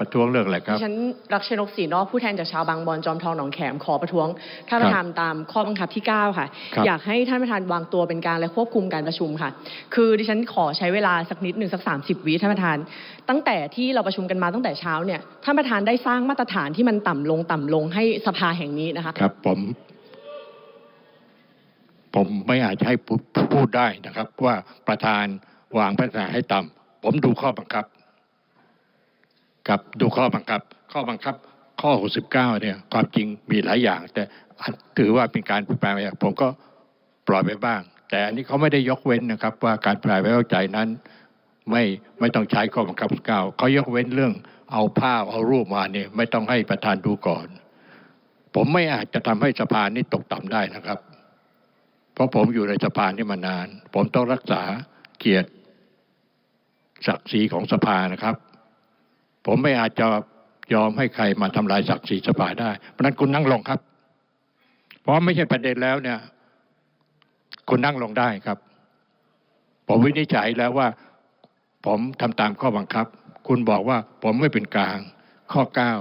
ประท้วงเรื่องอะไรครับดิฉันรักชนกศรีนอกผู้แทนจากชาวบางบอนจอมทองหนองแขมขอประท้วงท่านประธานตามข้อบังคับที่ 9 ค่ะครับอยากให้ท่านประธานวางตัวเป็นกลางและควบคุมการประชุมค่ะ คือดิฉันขอใช้เวลาสักนิดหนึ่งสัก 30 วิท่านประธาน ตั้งแต่ที่เราประชุมกันมาตั้งแต่เช้าเนี่ยท่านประธานได้สร้างมาตรฐานที่มันต่ำลงต่ำลงให้สภาแห่งนี้นะคะครับผมผมไม่อาจจะให้พูดพูดได้นะครับ ว่าประธานวางมาตรฐานให้ต่ำผมดูข้อบังคับ ครับดูข้อบังคับ ข้อบังคับ ข้อ 69 เนี่ย ความจริงมีหลายอย่าง แต่ถือว่าเป็นการปรายไม่ผมก็ปล่อยไปบ้าง แต่อันนี้เขาไม่ได้ยกเว้นนะครับ ว่าการปรายไม่เข้าใจนั้น ไม่ไม่ต้องใช้ข้อบังคับเก้าเขายกเว้นเรื่อง เอาภาพเอารูปมาเนี่ยไม่ต้องให้ประธานดูก่อน ผมไม่อาจจะทำให้สภานี้ตกต่ำได้นะครับ เพราะผมอยู่ในสภานี้มานาน ผมต้องรักษาเกียรติศักดิ์ศรีของสภานะครับ ผมไม่อาจจะยอมให้ใครมาทำลายศักดิ์ศรีสภาได้ เพราะนั้นคุณนั่งลงครับ เพราะไม่ใช่ประเด็นแล้วเนี่ย คุณนั่งลงได้ครับ ผมวินิจฉัยแล้วว่า ผมทำตามข้อบังคับ คุณบอกว่าผมไม่เป็นกลาง ข้อเก้า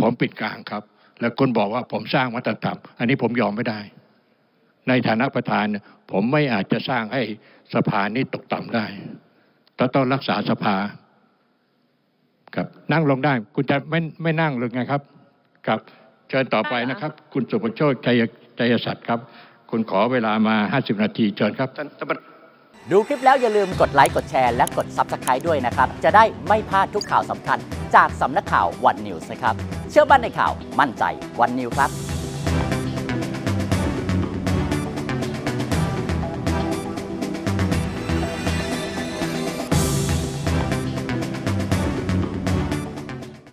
ผมเป็นกลางครับ แล้วคุณบอกว่าผมสร้างวัฒนธรรม อันนี้ผมยอมไม่ได้ ในฐานะประธาน ผมไม่อาจจะสร้างให้สภานี้ตกต่ำได้ต้องรักษาสภา นั่งลงได้ คุณจะไม่ไม่นั่งหรือไงครับครับ เชิญต่อไปนะครับ คุณสุประโชคชัยชัยศัตร์ครับ คุณขอเวลามา 50 นาทีเชิญครับท่านท่านประดูคลิปแล้วอย่าลืมกดไลค์กดแชร์และกด Subscribe ด้วยนะครับ จะได้ไม่พลาดทุกข่าวสำคัญ จากสำนักข่าววันนิวส์นะครับ เชื่อมั่นในข่าวมั่นใจวันนิวครับ